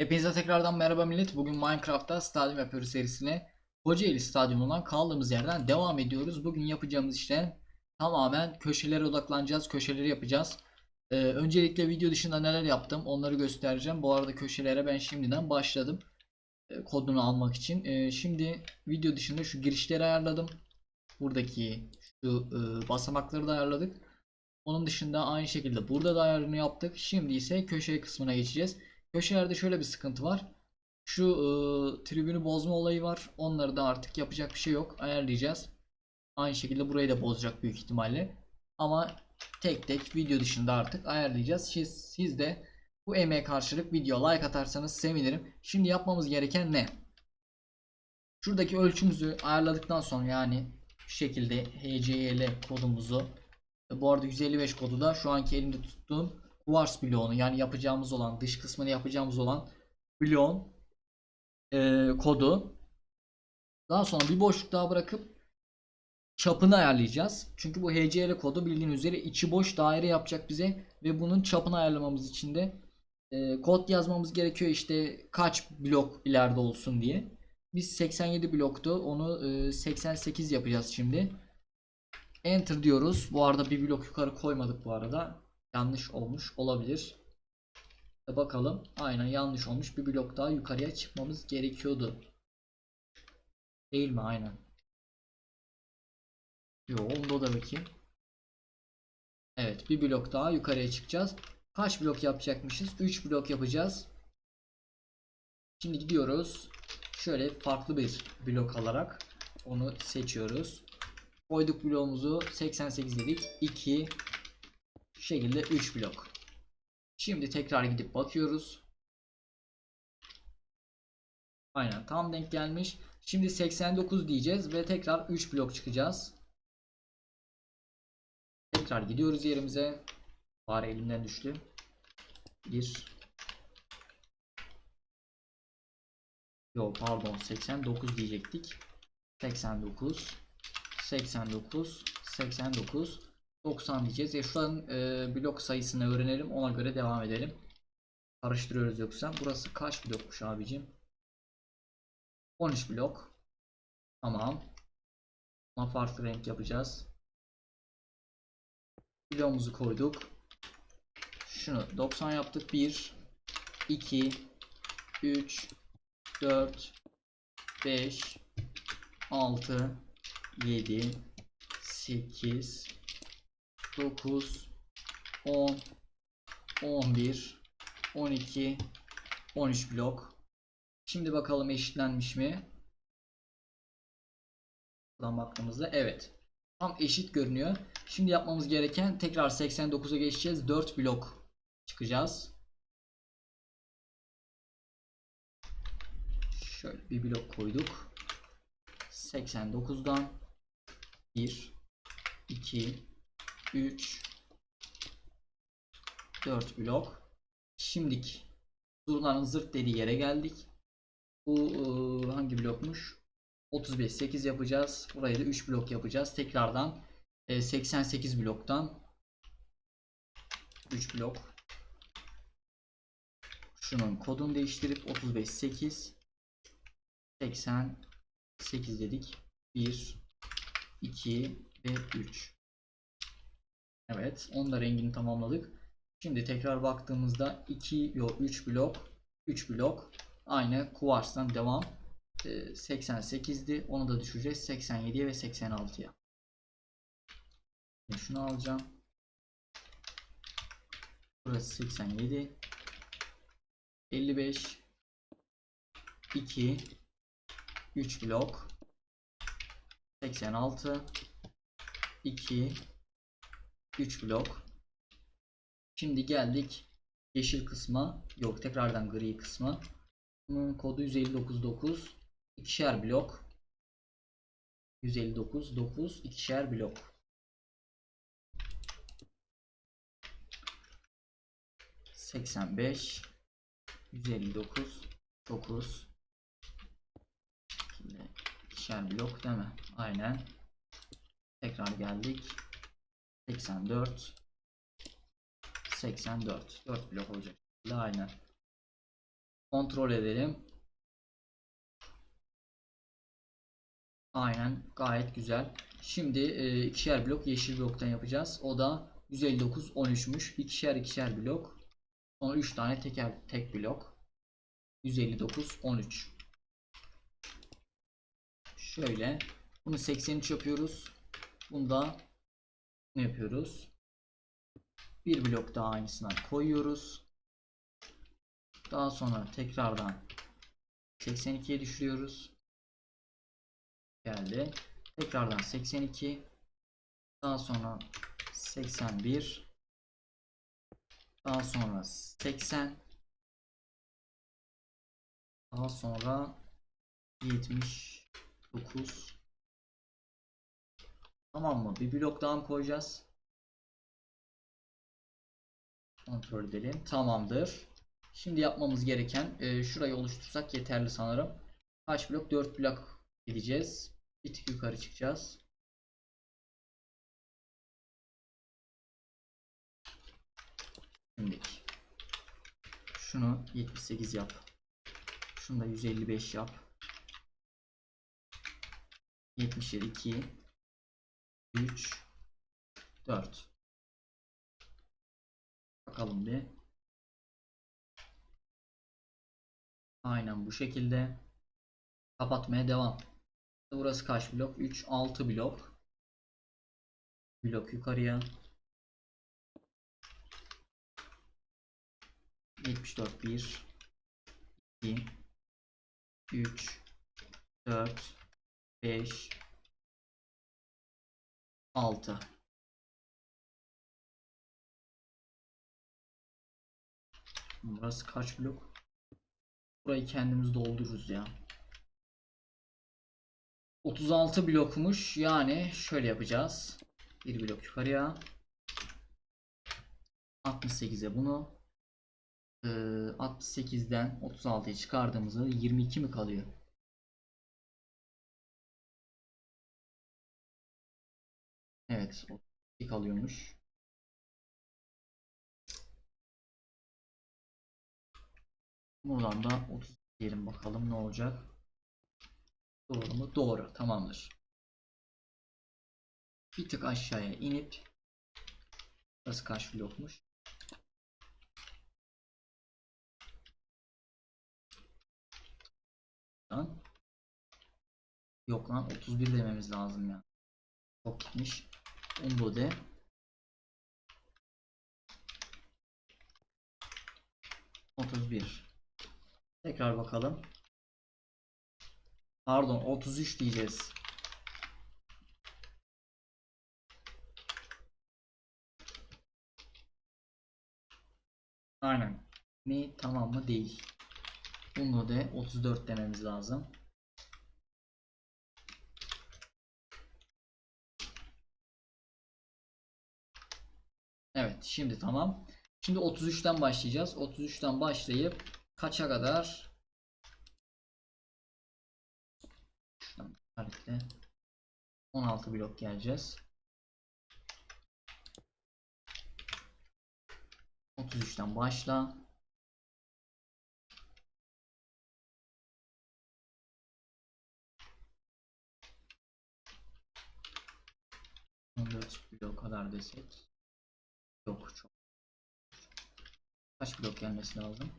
Hepinize tekrardan merhaba millet. Bugün Minecraft'ta stadyum yapıyoruz serisine. Kocaeli Stadyumu'ndan kaldığımız yerden devam ediyoruz. Bugün yapacağımız işte tamamen köşelere odaklanacağız. Köşeleri yapacağız. Ee, öncelikle video dışında neler yaptım onları göstereceğim. Bu arada köşelere ben şimdiden başladım. Ee, kodunu almak için. Ee, şimdi video dışında şu girişleri ayarladım. Buradaki şu e, basamakları da ayarladık. Onun dışında aynı şekilde burada da ayarını yaptık. Şimdi ise köşe kısmına geçeceğiz. Köşelerde şöyle bir sıkıntı var. Şu e, tribünü bozma olayı var. Onları da artık yapacak bir şey yok. Ayarlayacağız. Aynı şekilde burayı da bozacak büyük ihtimalle. Ama tek tek video dışında artık ayarlayacağız. Siz, siz de bu emeğe karşılık video like atarsanız sevinirim. Şimdi yapmamız gereken ne? Şuradaki ölçümüzü ayarladıktan sonra yani şu şekilde HCL kodumuzu bu arada 155 kodu da şu anki elimde tuttuğum Kuvars bloğunu yani yapacağımız olan dış kısmını yapacağımız olan bloğun e, kodu. Daha sonra bir boşluk daha bırakıp çapını ayarlayacağız. Çünkü bu HCL kodu bildiğiniz üzere içi boş daire yapacak bize ve bunun çapını ayarlamamız için de e, kod yazmamız gerekiyor işte kaç blok ileride olsun diye. Biz 87 bloktu. Onu e, 88 yapacağız şimdi. Enter diyoruz. Bu arada bir blok yukarı koymadık bu arada. Yanlış olmuş olabilir. E bakalım. Aynen yanlış olmuş. Bir blok daha yukarıya çıkmamız gerekiyordu. Değil mi? Aynen. Yo onda da bakayım. Evet bir blok daha yukarıya çıkacağız. Kaç blok yapacakmışız? 3 blok yapacağız. Şimdi gidiyoruz. Şöyle farklı bir blok alarak onu seçiyoruz. Koyduk bloğumuzu 88 dedik. 2 şu şekilde 3 blok. Şimdi tekrar gidip bakıyoruz. Aynen tam denk gelmiş. Şimdi 89 diyeceğiz ve tekrar 3 blok çıkacağız. Tekrar gidiyoruz yerimize. Bari elimden düştü. 1 Yo pardon 89 diyecektik. 89 89 89 90 diyeceğiz. Ya şu an e, blok sayısını öğrenelim. Ona göre devam edelim. Karıştırıyoruz yoksa. Burası kaç blokmuş abicim? 13 blok. Tamam. Ama farklı renk yapacağız. Bloğumuzu koyduk. Şunu 90 yaptık. 1 2 3 4 5 6 7 8 9 10 11 12 13 blok. Şimdi bakalım eşitlenmiş mi? Buradan baktığımızda evet. Tam eşit görünüyor. Şimdi yapmamız gereken tekrar 89'a geçeceğiz. 4 blok çıkacağız. Şöyle bir blok koyduk. 89'dan 1 2 3 4 blok. Şimdik Zurna'nın zırt dediği yere geldik. Bu ıı, hangi blokmuş? 35 8 yapacağız. Burayı da 3 blok yapacağız. Tekrardan e, 88 bloktan 3 blok. Şunun kodunu değiştirip 35 8 88 dedik. 1 2 ve 3. Evet, onun da rengini tamamladık. Şimdi tekrar baktığımızda 2 yo 3 blok, 3 blok aynı kuvarstan devam. Ee, 88'di. Onu da düşüreceğiz 87'ye ve 86'ya. Şunu alacağım. Burası 87. 55 2 3 blok 86 2 3 blok Şimdi geldik yeşil kısma yok tekrardan gri kısma bunun kodu 159.9 ikişer blok 159.9 ikişer blok seksen beş yüz elli dokuz dokuz ikişer blok değil mi? Aynen. Tekrar geldik. 84 84 4 blok olacak. Aynen. Kontrol edelim. Aynen gayet güzel. Şimdi e, ikişer blok yeşil bloktan yapacağız. O da 159 13'müş. İkişer ikişer blok. Sonra 3 tane teker tek blok. 159 13. Şöyle bunu 83 yapıyoruz. Bunda ne yapıyoruz? Bir blok daha aynısından koyuyoruz. Daha sonra tekrardan 82'ye düşürüyoruz. Geldi. Tekrardan 82. Daha sonra 81. Daha sonra 80. Daha sonra 79. Tamam mı? Bir blok daha koyacağız? Kontrol edelim. Tamamdır. Şimdi yapmamız gereken e, şurayı oluştursak yeterli sanırım. Kaç blok? 4 blok gideceğiz. Bir tık yukarı çıkacağız. Şimdi şunu 78 yap. Şunu da 155 yap. 77 2 3 4 Bakalım bir. Aynen bu şekilde kapatmaya devam. Burası kaç blok? 3 6 blok. Blok yukarıya. 74 1 2 3 4 5 6 Burası kaç blok? Burayı kendimiz doldururuz ya. 36 blokmuş. Yani şöyle yapacağız. Bir blok yukarıya. 68'e bunu. Ee, 68'den 36'ya çıkardığımızda 22 mi kalıyor? Evet. 32 kalıyormuş. Buradan da 30 diyelim bakalım ne olacak. Doğru mu? Doğru. Tamamdır. Bir tık aşağıya inip Burası kaç blokmuş? Yok lan 31 dememiz lazım ya. Çok gitmiş. Undo de. Otuz bir. Tekrar bakalım. Pardon 33 diyeceğiz. Aynen. Mi tamam mı değil. Bunu da 34 dememiz lazım. Evet şimdi tamam. Şimdi 33'ten başlayacağız. 33'ten başlayıp kaça kadar Şuradan haritle 16 blok geleceğiz. 33'ten başla. Blok kadar desek. Yok çok. Kaç blok gelmesi lazım?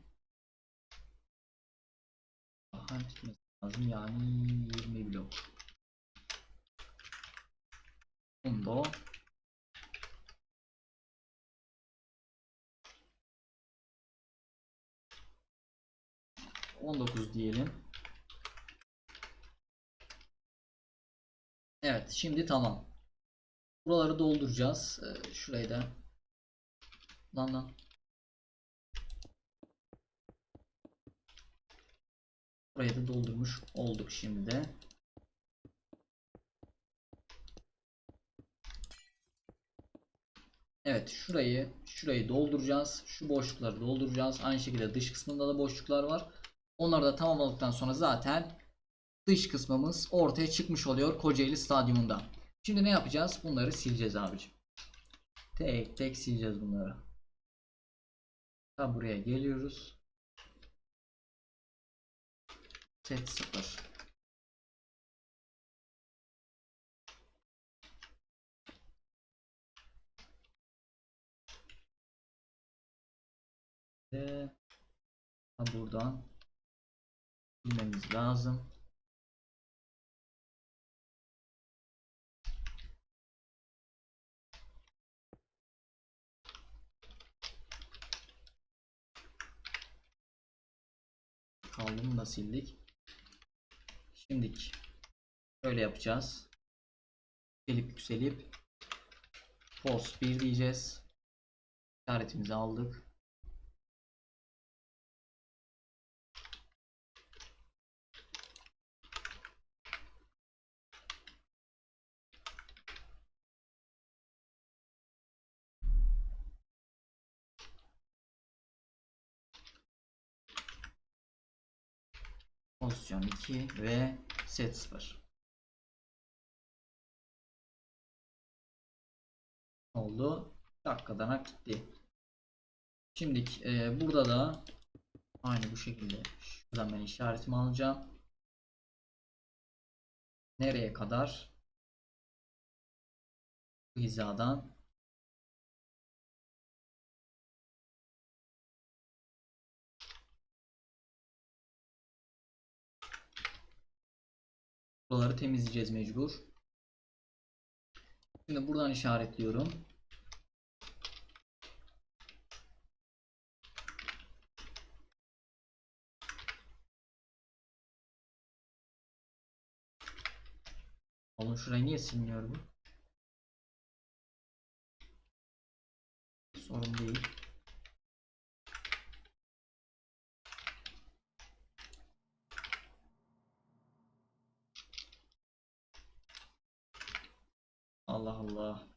Daha gitmesi lazım yani 20 blok. Bunda 19 diyelim. Evet şimdi tamam. Buraları dolduracağız. Ee, şurayı da lan lan. Burayı da doldurmuş olduk şimdi de. Evet şurayı şurayı dolduracağız. Şu boşlukları dolduracağız. Aynı şekilde dış kısmında da boşluklar var. Onları da tamamladıktan sonra zaten dış kısmımız ortaya çıkmış oluyor Kocaeli Stadyumunda. Şimdi ne yapacağız? Bunları sileceğiz abicim. Tek tek sileceğiz bunları. Tam buraya geliyoruz. set 0 Ve buradan bilmemiz lazım. Kaldım da sildik. Şimdiki şöyle yapacağız. Yükselip yükselip post 1 diyeceğiz. İşaretimizi aldık. Pozisyon 2 ve set 0. Oldu. Dakikadan hak gitti. Şimdi e, burada da aynı bu şekilde şuradan ben işaretimi alacağım. Nereye kadar? Hizadan Buraları temizleyeceğiz mecbur. Şimdi buradan işaretliyorum. Oğlum şurayı niye silmiyor bu? Sorun değil. Allah Allah.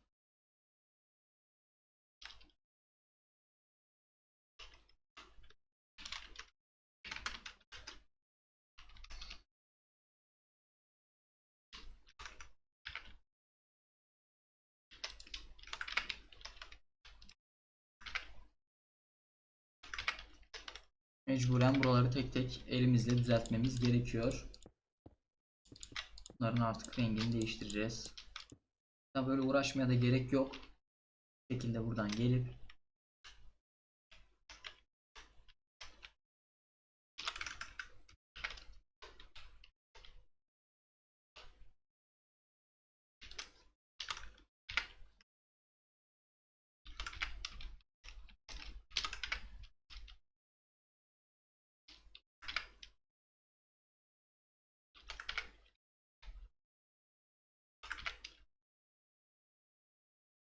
Mecburen buraları tek tek elimizle düzeltmemiz gerekiyor. Bunların artık rengini değiştireceğiz. Böyle uğraşmaya da gerek yok. Bu şekilde buradan gelip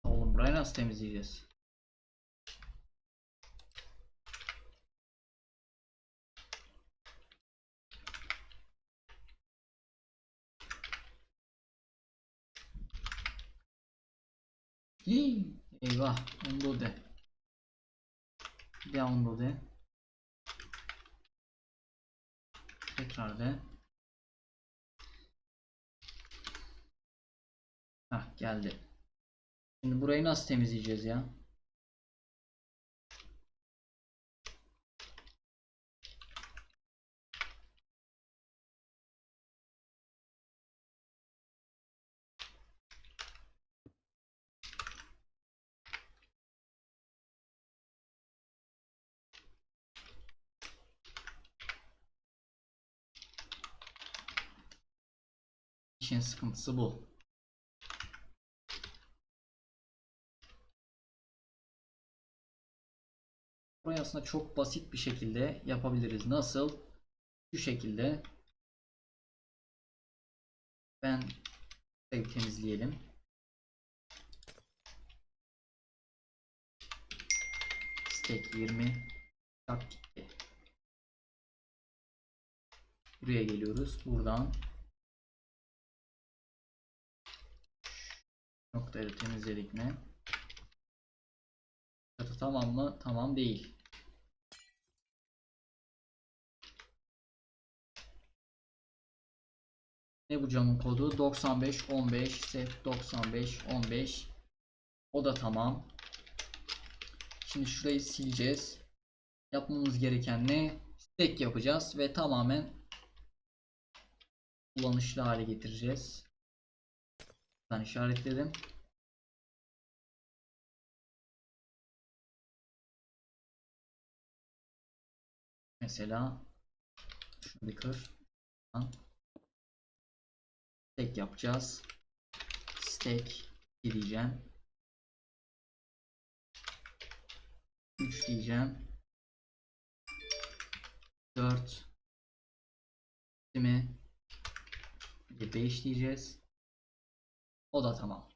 Oğlum burayı nasıl temizleyeceğiz? Hii, eyvah, undo de. Bir daha undo de. Tekrar de. Hah geldi. Şimdi burayı nasıl temizleyeceğiz ya? İşin sıkıntısı bu. Burayı aslında çok basit bir şekilde yapabiliriz. Nasıl? Şu şekilde. Ben temizleyelim. Stack 20 tak gitti. Buraya geliyoruz. Buradan noktayı temizledik mi? Çatı tamam mı? Tamam değil. Ne bu camın kodu? 95 15 set 95 15 O da tamam. Şimdi şurayı sileceğiz. Yapmamız gereken ne? Stack yapacağız ve tamamen kullanışlı hale getireceğiz. Ben işaretledim. Mesela şunu bir kır. Lan. Stack yapacağız. Stack diyeceğim. 3 diyeceğim. 4 değil mi? Bir de 5 diyeceğiz. O da tamam.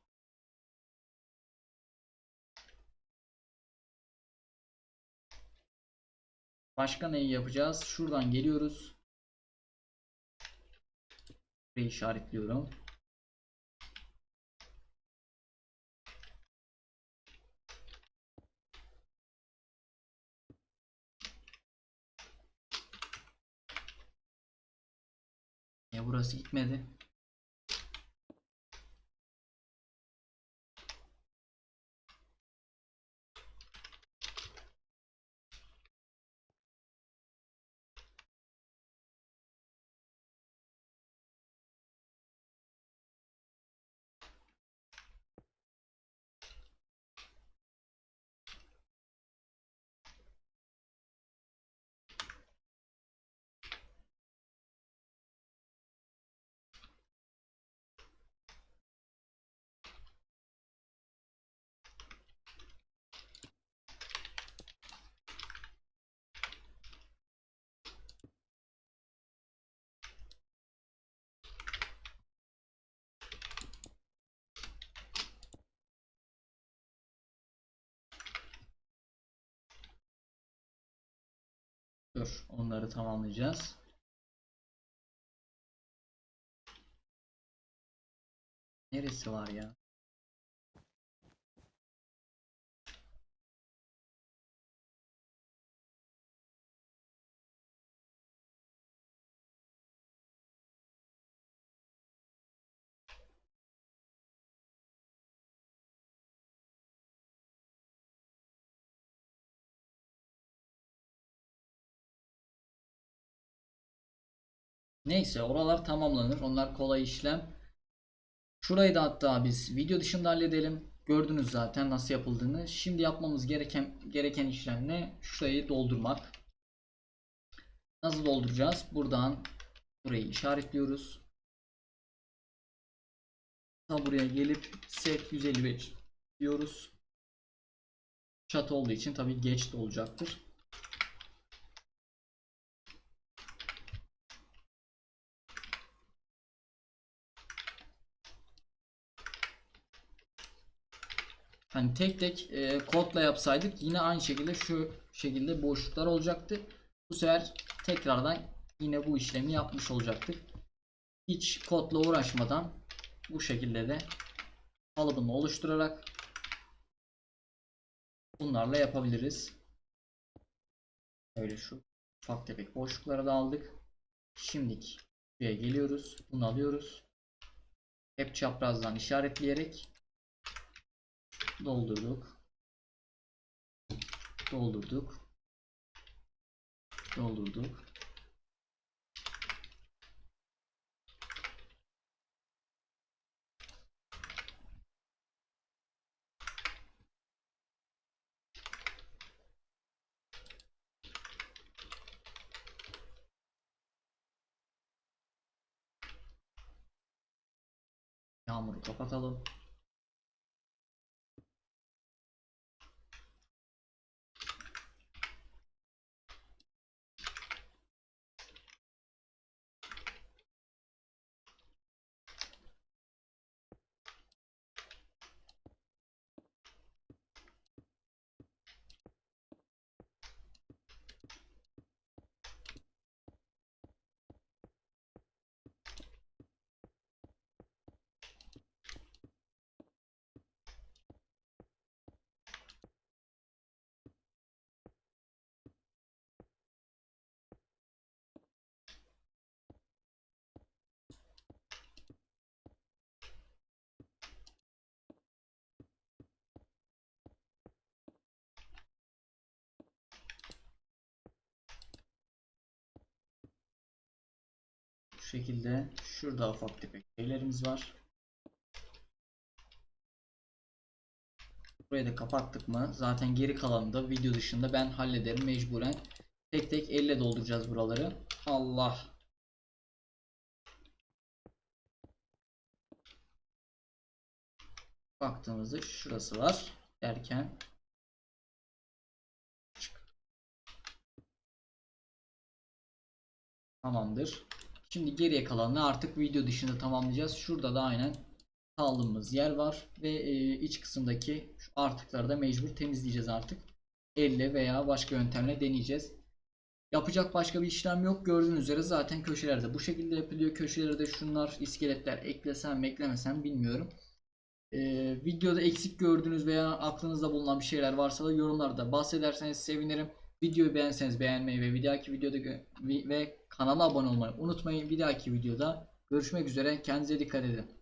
Başka neyi yapacağız? Şuradan geliyoruz. Burayı işaretliyorum. Ya burası gitmedi. Dur, onları tamamlayacağız. Neresi var ya? Neyse oralar tamamlanır. Onlar kolay işlem. Şurayı da hatta biz video dışında halledelim. Gördünüz zaten nasıl yapıldığını. Şimdi yapmamız gereken gereken işlem ne? Şurayı doldurmak. Nasıl dolduracağız? Buradan burayı işaretliyoruz. Ta buraya gelip set 155 diyoruz. Çatı olduğu için tabii geç de olacaktır. Hani tek tek e, kodla yapsaydık yine aynı şekilde şu şekilde boşluklar olacaktı. Bu sefer tekrardan yine bu işlemi yapmış olacaktık. Hiç kodla uğraşmadan bu şekilde de kalıbını oluşturarak bunlarla yapabiliriz. Öyle şu ufak tefek boşlukları da aldık. Şimdilik buraya geliyoruz. Bunu alıyoruz. Hep çaprazdan işaretleyerek doldurduk. Doldurduk. Doldurduk. Yağmuru kapatalım. Şekilde şurada ufak tefek şeylerimiz var. Burayı da kapattık mı? Zaten geri kalanını da video dışında ben hallederim mecburen. Tek tek elle dolduracağız buraları. Allah. Baktığımızda şurası var derken Tamamdır. Şimdi geriye kalanını artık video dışında tamamlayacağız. Şurada da aynen kaldığımız yer var ve e, iç kısımdaki şu artıkları da mecbur temizleyeceğiz artık. Elle veya başka yöntemle deneyeceğiz. Yapacak başka bir işlem yok. Gördüğünüz üzere zaten köşelerde bu şekilde yapılıyor. Köşelere de şunlar iskeletler eklesem eklemesem bilmiyorum. Ee, videoda eksik gördüğünüz veya aklınızda bulunan bir şeyler varsa da yorumlarda bahsederseniz sevinirim. Videoyu beğenseniz beğenmeyi ve bir videoda ve kanala abone olmayı unutmayın. Bir dahaki videoda görüşmek üzere. Kendinize dikkat edin.